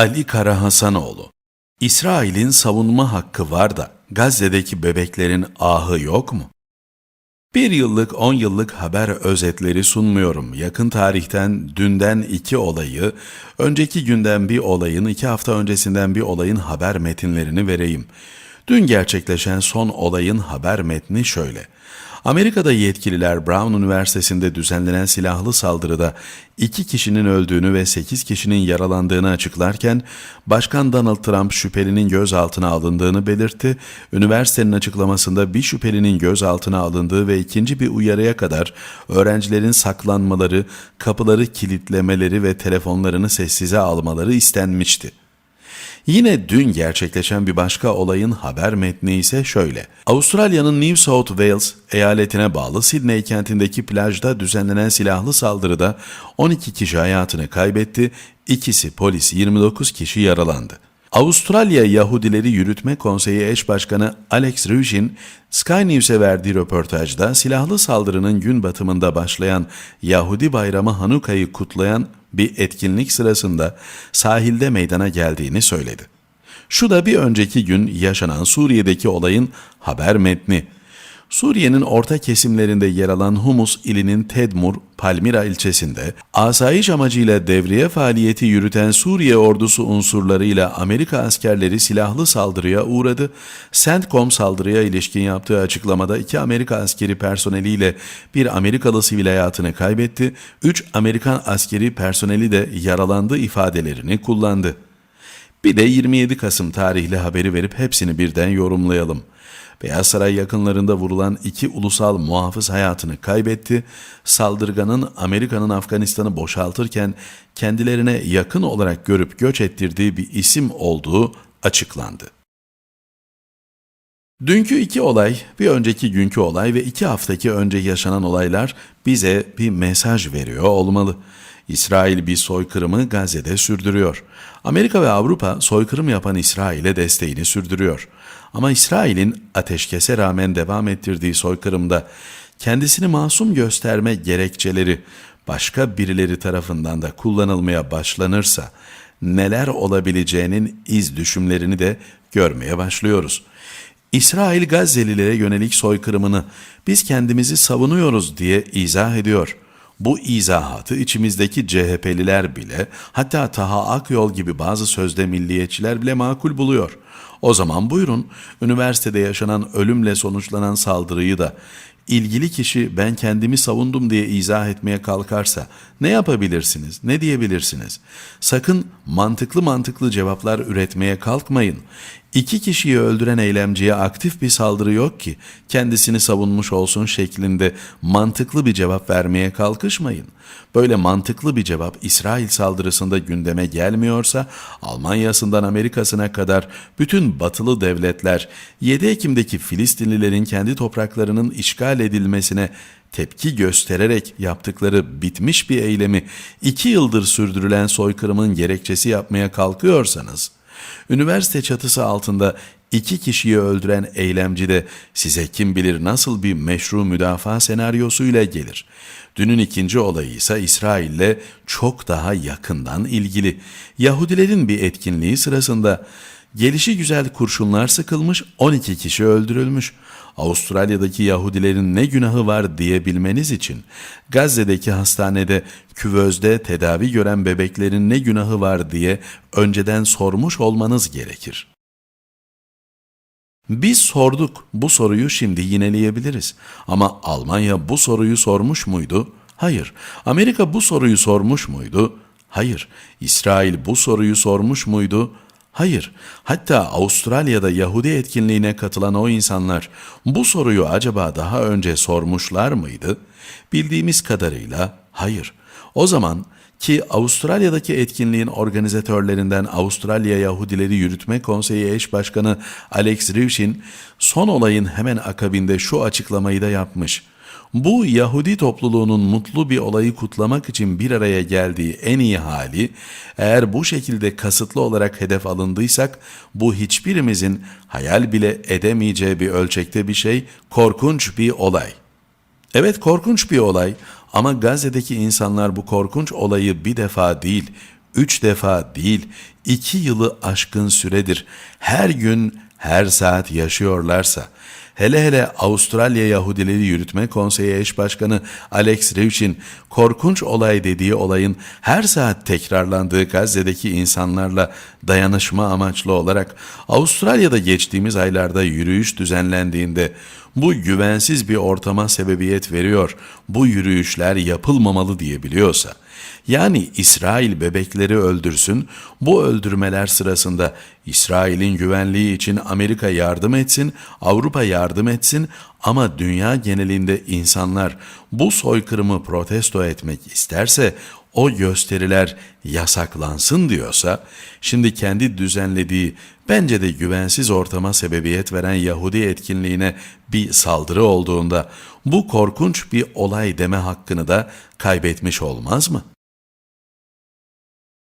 Ali Karahasanoğlu İsrail'in savunma hakkı var da Gazze'deki bebeklerin ahı yok mu? Bir yıllık, on yıllık haber özetleri sunmuyorum. Yakın tarihten, dünden iki olayı, önceki günden bir olayın, iki hafta öncesinden bir olayın haber metinlerini vereyim. Dün gerçekleşen son olayın haber metni şöyle. Amerika'da yetkililer Brown Üniversitesi'nde düzenlenen silahlı saldırıda iki kişinin öldüğünü ve sekiz kişinin yaralandığını açıklarken Başkan Donald Trump şüphelinin gözaltına alındığını belirtti. Üniversitenin açıklamasında bir şüphelinin gözaltına alındığı ve ikinci bir uyarıya kadar öğrencilerin saklanmaları, kapıları kilitlemeleri ve telefonlarını sessize almaları istenmişti. Yine dün gerçekleşen bir başka olayın haber metni ise şöyle. Avustralya'nın New South Wales eyaletine bağlı Sydney kentindeki plajda düzenlenen silahlı saldırıda 12 kişi hayatını kaybetti, ikisi polis 29 kişi yaralandı. Avustralya Yahudileri Yürütme Konseyi eş başkanı Alex Rujin, Sky News'e verdiği röportajda silahlı saldırının gün batımında başlayan Yahudi Bayramı Hanuka'yı kutlayan bir etkinlik sırasında sahilde meydana geldiğini söyledi. Şu da bir önceki gün yaşanan Suriye'deki olayın haber metni. Suriye'nin orta kesimlerinde yer alan Humus ilinin Tedmur, Palmira ilçesinde asayiş amacıyla devriye faaliyeti yürüten Suriye ordusu unsurlarıyla Amerika askerleri silahlı saldırıya uğradı. CENTCOM saldırıya ilişkin yaptığı açıklamada iki Amerika askeri personeliyle bir Amerikalı sivil hayatını kaybetti, üç Amerikan askeri personeli de yaralandı ifadelerini kullandı. Bir de 27 Kasım tarihli haberi verip hepsini birden yorumlayalım. Beyaz Saray yakınlarında vurulan iki ulusal muhafız hayatını kaybetti. Saldırganın Amerika'nın Afganistan'ı boşaltırken kendilerine yakın olarak görüp göç ettirdiği bir isim olduğu açıklandı. Dünkü iki olay, bir önceki günkü olay ve iki haftaki önce yaşanan olaylar bize bir mesaj veriyor olmalı. İsrail bir soykırımı Gazze'de sürdürüyor. Amerika ve Avrupa soykırım yapan İsrail'e desteğini sürdürüyor. Ama İsrail'in ateşkese rağmen devam ettirdiği soykırımda kendisini masum gösterme gerekçeleri başka birileri tarafından da kullanılmaya başlanırsa neler olabileceğinin iz düşümlerini de görmeye başlıyoruz. İsrail Gazze'lilere yönelik soykırımını biz kendimizi savunuyoruz diye izah ediyor. Bu izahatı içimizdeki CHP'liler bile hatta Taha Akyol gibi bazı sözde milliyetçiler bile makul buluyor. O zaman buyurun üniversitede yaşanan ölümle sonuçlanan saldırıyı da ilgili kişi ben kendimi savundum diye izah etmeye kalkarsa ne yapabilirsiniz, ne diyebilirsiniz? Sakın mantıklı mantıklı cevaplar üretmeye kalkmayın. İki kişiyi öldüren eylemciye aktif bir saldırı yok ki kendisini savunmuş olsun şeklinde mantıklı bir cevap vermeye kalkışmayın. Böyle mantıklı bir cevap İsrail saldırısında gündeme gelmiyorsa Almanya'sından Amerika'sına kadar bütün batılı devletler 7 Ekim'deki Filistinlilerin kendi topraklarının işgal edilmesine tepki göstererek yaptıkları bitmiş bir eylemi iki yıldır sürdürülen soykırımın gerekçesi yapmaya kalkıyorsanız, üniversite çatısı altında iki kişiyi öldüren eylemci de size kim bilir nasıl bir meşru müdafaa senaryosuyla gelir. Dünün ikinci olayı ise İsrail'le çok daha yakından ilgili. Yahudilerin bir etkinliği sırasında gelişi güzel kurşunlar sıkılmış 12 kişi öldürülmüş. Avustralya'daki Yahudilerin ne günahı var diyebilmeniz için Gazze'deki hastanede küvözde tedavi gören bebeklerin ne günahı var diye önceden sormuş olmanız gerekir. Biz sorduk. Bu soruyu şimdi yineleyebiliriz. Ama Almanya bu soruyu sormuş muydu? Hayır. Amerika bu soruyu sormuş muydu? Hayır. İsrail bu soruyu sormuş muydu? Hayır. Hatta Avustralya'da Yahudi etkinliğine katılan o insanlar bu soruyu acaba daha önce sormuşlar mıydı? Bildiğimiz kadarıyla hayır. O zaman ki Avustralya'daki etkinliğin organizatörlerinden Avustralya Yahudileri Yürütme Konseyi eş başkanı Alex Rivşin son olayın hemen akabinde şu açıklamayı da yapmış. Bu Yahudi topluluğunun mutlu bir olayı kutlamak için bir araya geldiği en iyi hali, eğer bu şekilde kasıtlı olarak hedef alındıysak, bu hiçbirimizin hayal bile edemeyeceği bir ölçekte bir şey, korkunç bir olay. Evet korkunç bir olay ama Gazze'deki insanlar bu korkunç olayı bir defa değil, üç defa değil, iki yılı aşkın süredir her gün, her saat yaşıyorlarsa, hele hele Avustralya Yahudileri Yürütme Konseyi Eş Başkanı Alex Rivchin, korkunç olay dediği olayın her saat tekrarlandığı Gazze'deki insanlarla dayanışma amaçlı olarak Avustralya'da geçtiğimiz aylarda yürüyüş düzenlendiğinde bu güvensiz bir ortama sebebiyet veriyor, bu yürüyüşler yapılmamalı diyebiliyorsa, yani İsrail bebekleri öldürsün, bu öldürmeler sırasında İsrail'in güvenliği için Amerika yardım etsin, Avrupa yardım etsin ama dünya genelinde insanlar bu soykırımı protesto etmek isterse o gösteriler yasaklansın diyorsa, şimdi kendi düzenlediği bence de güvensiz ortama sebebiyet veren Yahudi etkinliğine bir saldırı olduğunda bu korkunç bir olay deme hakkını da kaybetmiş olmaz mı?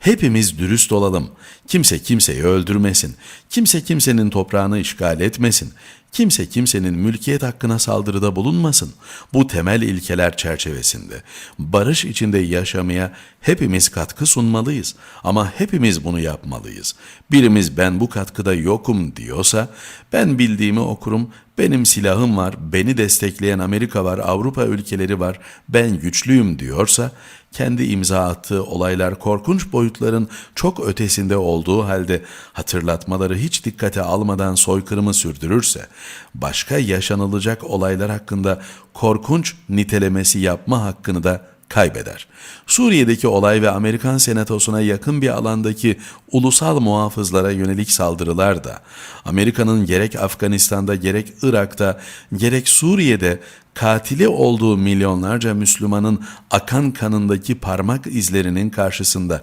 Hepimiz dürüst olalım. Kimse kimseyi öldürmesin. Kimse kimsenin toprağını işgal etmesin. Kimse kimsenin mülkiyet hakkına saldırıda bulunmasın. Bu temel ilkeler çerçevesinde barış içinde yaşamaya hepimiz katkı sunmalıyız. Ama hepimiz bunu yapmalıyız. Birimiz ben bu katkıda yokum diyorsa ben bildiğimi okurum, benim silahım var, beni destekleyen Amerika var, Avrupa ülkeleri var, ben güçlüyüm diyorsa kendi imza attığı olaylar korkunç boyutların çok ötesinde olduğu halde hatırlatmaları hiç dikkate almadan soykırımı sürdürürse, başka yaşanılacak olaylar hakkında korkunç nitelemesi yapma hakkını da kaybeder. Suriye'deki olay ve Amerikan senatosuna yakın bir alandaki ulusal muhafızlara yönelik saldırılar da Amerika'nın gerek Afganistan'da gerek Irak'ta gerek Suriye'de katili olduğu milyonlarca Müslümanın akan kanındaki parmak izlerinin karşısında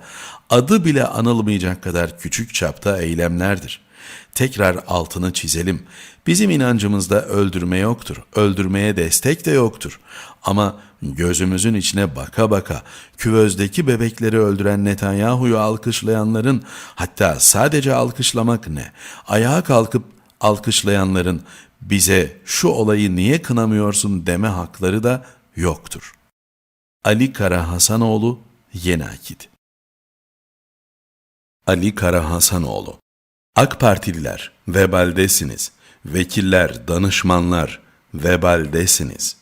adı bile anılmayacak kadar küçük çapta eylemlerdir. Tekrar altını çizelim. Bizim inancımızda öldürme yoktur. Öldürmeye destek de yoktur. Ama gözümüzün içine baka baka küvezdeki bebekleri öldüren Netanyahu'yu alkışlayanların hatta sadece alkışlamak ne? Ayağa kalkıp alkışlayanların bize şu olayı niye kınamıyorsun deme hakları da yoktur. Ali Kara Hasanoğlu Yeni Akit Ali Kara Hasanoğlu AK Partililer vebaldesiniz. Vekiller, danışmanlar vebaldesiniz.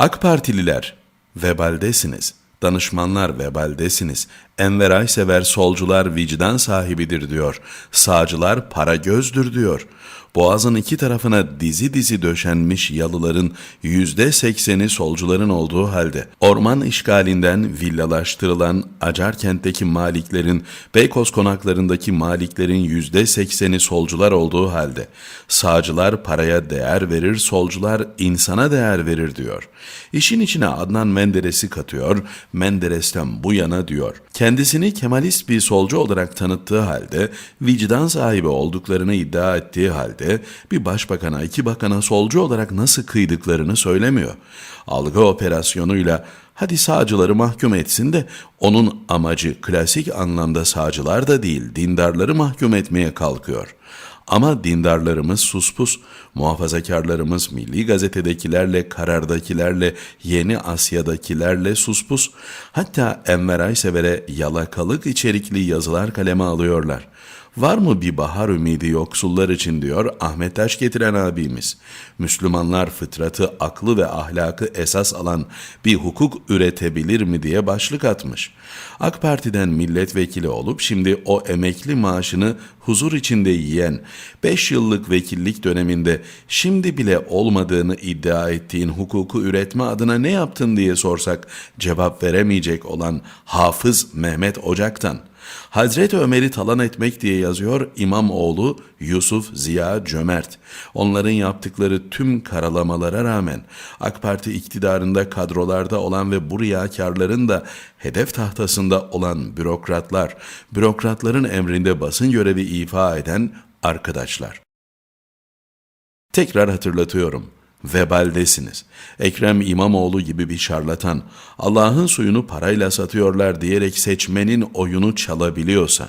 AK Partililer vebaldesiniz. Danışmanlar vebaldesiniz. Enver Aysever solcular vicdan sahibidir diyor. Sağcılar para gözdür diyor. Boğazın iki tarafına dizi dizi döşenmiş yalıların yüzde sekseni solcuların olduğu halde, orman işgalinden villalaştırılan Acarkent'teki maliklerin, Beykoz konaklarındaki maliklerin yüzde sekseni solcular olduğu halde, sağcılar paraya değer verir, solcular insana değer verir diyor. İşin içine Adnan Menderes'i katıyor, Menderes'ten bu yana diyor. Kendisini Kemalist bir solcu olarak tanıttığı halde, vicdan sahibi olduklarını iddia ettiği halde, bir başbakana, iki bakana solcu olarak nasıl kıydıklarını söylemiyor. Algı operasyonuyla hadi sağcıları mahkum etsin de onun amacı klasik anlamda sağcılar da değil, dindarları mahkum etmeye kalkıyor. Ama dindarlarımız suspus, muhafazakarlarımız Milli Gazete'dekilerle, Karar'dakilerle, Yeni Asya'dakilerle suspus, hatta Enver Aysever'e yalakalık içerikli yazılar kaleme alıyorlar. Var mı bir bahar ümidi yoksullar için diyor Ahmet Taş getiren abimiz. Müslümanlar fıtratı, aklı ve ahlakı esas alan bir hukuk üretebilir mi diye başlık atmış. AK Parti'den milletvekili olup şimdi o emekli maaşını huzur içinde yiyen, 5 yıllık vekillik döneminde şimdi bile olmadığını iddia ettiğin hukuku üretme adına ne yaptın diye sorsak cevap veremeyecek olan Hafız Mehmet Ocak'tan Hazreti Ömer'i talan etmek diye yazıyor İmamoğlu Yusuf Ziya Cömert. Onların yaptıkları tüm karalamalara rağmen AK Parti iktidarında kadrolarda olan ve bu riyakarların da hedef tahtasında olan bürokratlar, bürokratların emrinde basın görevi ifa eden arkadaşlar. Tekrar hatırlatıyorum vebaldesiniz. Ekrem İmamoğlu gibi bir şarlatan, Allah'ın suyunu parayla satıyorlar diyerek seçmenin oyunu çalabiliyorsa,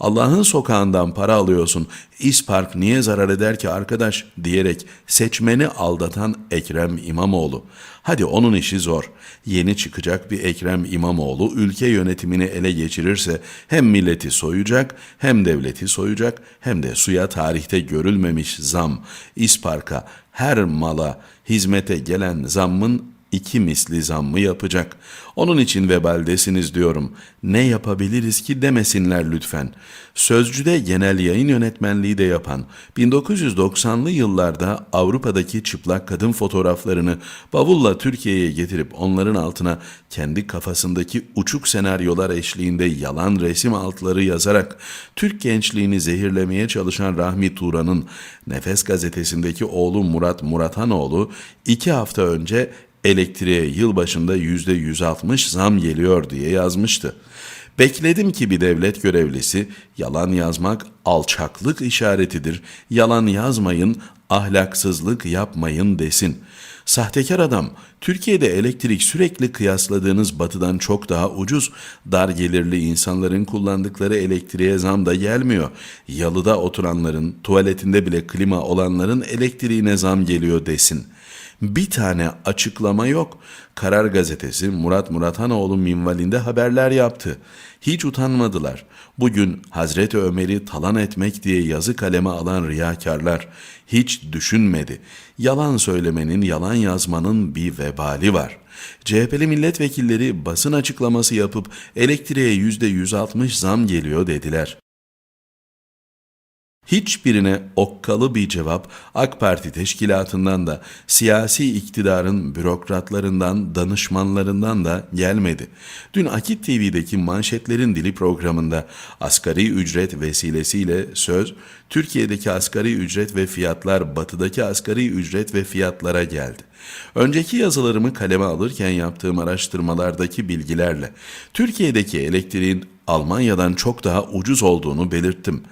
Allah'ın sokağından para alıyorsun. İspark niye zarar eder ki arkadaş diyerek seçmeni aldatan Ekrem İmamoğlu. Hadi onun işi zor. Yeni çıkacak bir Ekrem İmamoğlu ülke yönetimini ele geçirirse hem milleti soyacak hem devleti soyacak hem de suya tarihte görülmemiş zam, İspark'a her mala hizmete gelen zammın iki misli zammı yapacak. Onun için vebaldesiniz diyorum. Ne yapabiliriz ki demesinler lütfen. Sözcüde genel yayın yönetmenliği de yapan, 1990'lı yıllarda Avrupa'daki çıplak kadın fotoğraflarını bavulla Türkiye'ye getirip onların altına kendi kafasındaki uçuk senaryolar eşliğinde yalan resim altları yazarak Türk gençliğini zehirlemeye çalışan Rahmi Turan'ın Nefes gazetesindeki oğlu Murat Muratanoğlu iki hafta önce elektriğe yılbaşında yüzde 160 zam geliyor diye yazmıştı. Bekledim ki bir devlet görevlisi yalan yazmak alçaklık işaretidir, yalan yazmayın, ahlaksızlık yapmayın desin. Sahtekar adam, Türkiye'de elektrik sürekli kıyasladığınız batıdan çok daha ucuz, dar gelirli insanların kullandıkları elektriğe zam da gelmiyor. Yalıda oturanların, tuvaletinde bile klima olanların elektriğine zam geliyor desin.'' Bir tane açıklama yok. Karar gazetesi Murat Muratanoğlu minvalinde haberler yaptı. Hiç utanmadılar. Bugün Hazreti Ömer'i talan etmek diye yazı kaleme alan riyakarlar hiç düşünmedi. Yalan söylemenin, yalan yazmanın bir vebali var. CHP'li milletvekilleri basın açıklaması yapıp elektriğe yüzde 160 zam geliyor dediler. Hiçbirine okkalı bir cevap AK Parti teşkilatından da siyasi iktidarın bürokratlarından, danışmanlarından da gelmedi. Dün Akit TV'deki Manşetlerin Dili programında asgari ücret vesilesiyle söz Türkiye'deki asgari ücret ve fiyatlar batıdaki asgari ücret ve fiyatlara geldi. Önceki yazılarımı kaleme alırken yaptığım araştırmalardaki bilgilerle Türkiye'deki elektriğin Almanya'dan çok daha ucuz olduğunu belirttim.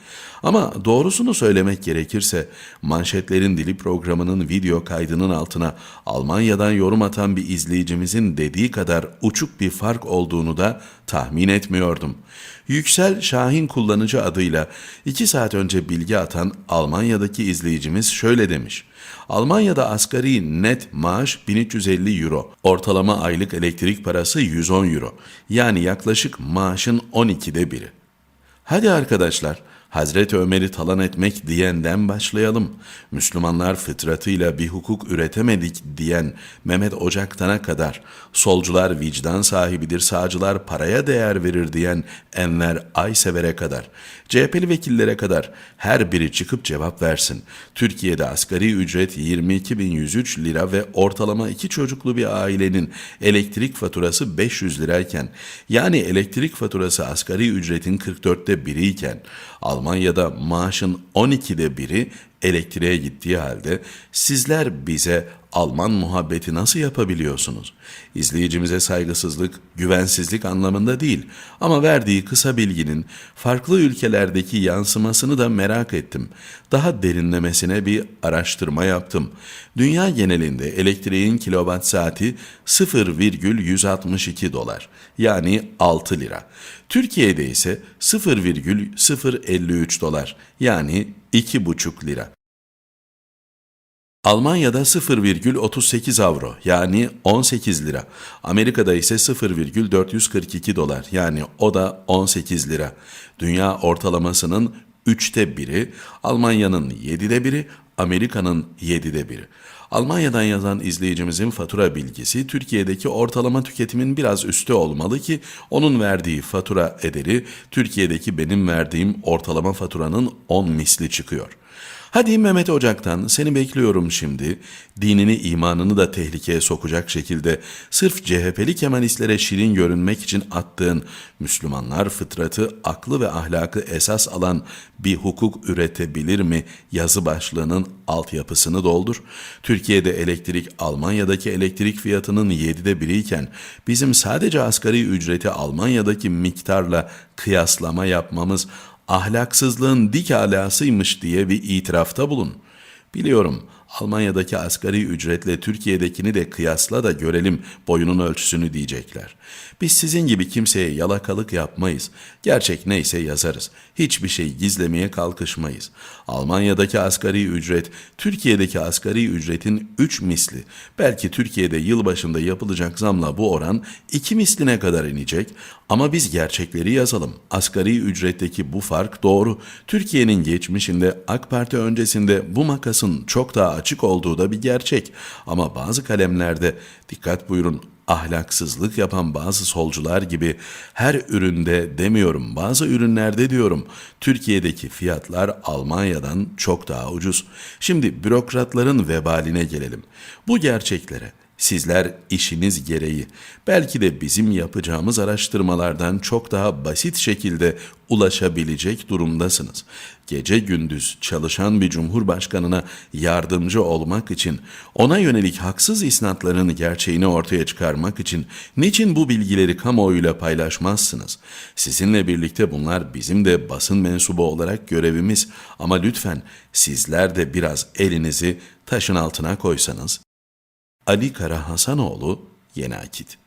Ama doğrusunu söylemek gerekirse Manşetlerin Dili programının video kaydının altına Almanya'dan yorum atan bir izleyicimizin dediği kadar uçuk bir fark olduğunu da tahmin etmiyordum. Yüksel Şahin kullanıcı adıyla 2 saat önce bilgi atan Almanya'daki izleyicimiz şöyle demiş. Almanya'da asgari net maaş 1350 euro. Ortalama aylık elektrik parası 110 euro. Yani yaklaşık maaşın 12'de biri. Hadi arkadaşlar Hazreti Ömer'i talan etmek diyenden başlayalım. Müslümanlar fıtratıyla bir hukuk üretemedik diyen Mehmet Ocaktan'a kadar, solcular vicdan sahibidir, sağcılar paraya değer verir diyen Enver Aysever'e kadar, CHP'li vekillere kadar her biri çıkıp cevap versin. Türkiye'de asgari ücret 22.103 lira ve ortalama iki çocuklu bir ailenin elektrik faturası 500 lirayken, yani elektrik faturası asgari ücretin 44'te biriyken, Almanya'da maaşın 12'de biri elektriğe gittiği halde sizler bize Alman muhabbeti nasıl yapabiliyorsunuz? İzleyicimize saygısızlık, güvensizlik anlamında değil ama verdiği kısa bilginin farklı ülkelerdeki yansımasını da merak ettim. Daha derinlemesine bir araştırma yaptım. Dünya genelinde elektriğin kilowatt saati 0,162 dolar yani 6 lira. Türkiye'de ise 0,053 dolar yani 2,5 lira. Almanya'da 0,38 avro yani 18 lira. Amerika'da ise 0,442 dolar yani o da 18 lira. Dünya ortalamasının 3'te biri, Almanya'nın 7'de biri, Amerika'nın 7'de biri. Almanya'dan yazan izleyicimizin fatura bilgisi Türkiye'deki ortalama tüketimin biraz üstü olmalı ki onun verdiği fatura ederi Türkiye'deki benim verdiğim ortalama faturanın 10 misli çıkıyor. Hadi Mehmet Ocak'tan seni bekliyorum şimdi. Dinini imanını da tehlikeye sokacak şekilde sırf CHP'li Kemalistlere şirin görünmek için attığın Müslümanlar fıtratı, aklı ve ahlakı esas alan bir hukuk üretebilir mi yazı başlığının altyapısını doldur. Türkiye'de elektrik Almanya'daki elektrik fiyatının 7'de biriyken bizim sadece asgari ücreti Almanya'daki miktarla kıyaslama yapmamız ahlaksızlığın dik alasıymış diye bir itirafta bulun. Biliyorum Almanya'daki asgari ücretle Türkiye'dekini de kıyasla da görelim boyunun ölçüsünü diyecekler. Biz sizin gibi kimseye yalakalık yapmayız. Gerçek neyse yazarız. Hiçbir şey gizlemeye kalkışmayız. Almanya'daki asgari ücret Türkiye'deki asgari ücretin 3 misli. Belki Türkiye'de yılbaşında yapılacak zamla bu oran 2 misline kadar inecek. Ama biz gerçekleri yazalım. Asgari ücretteki bu fark doğru. Türkiye'nin geçmişinde AK Parti öncesinde bu makasın çok daha açık olduğu da bir gerçek. Ama bazı kalemlerde dikkat buyurun ahlaksızlık yapan bazı solcular gibi her üründe demiyorum bazı ürünlerde diyorum Türkiye'deki fiyatlar Almanya'dan çok daha ucuz. Şimdi bürokratların vebaline gelelim. Bu gerçeklere Sizler işiniz gereği belki de bizim yapacağımız araştırmalardan çok daha basit şekilde ulaşabilecek durumdasınız. Gece gündüz çalışan bir cumhurbaşkanına yardımcı olmak için, ona yönelik haksız isnatların gerçeğini ortaya çıkarmak için niçin bu bilgileri kamuoyuyla paylaşmazsınız? Sizinle birlikte bunlar bizim de basın mensubu olarak görevimiz ama lütfen sizler de biraz elinizi taşın altına koysanız Ali Kara Hasanoğlu Yeni Akit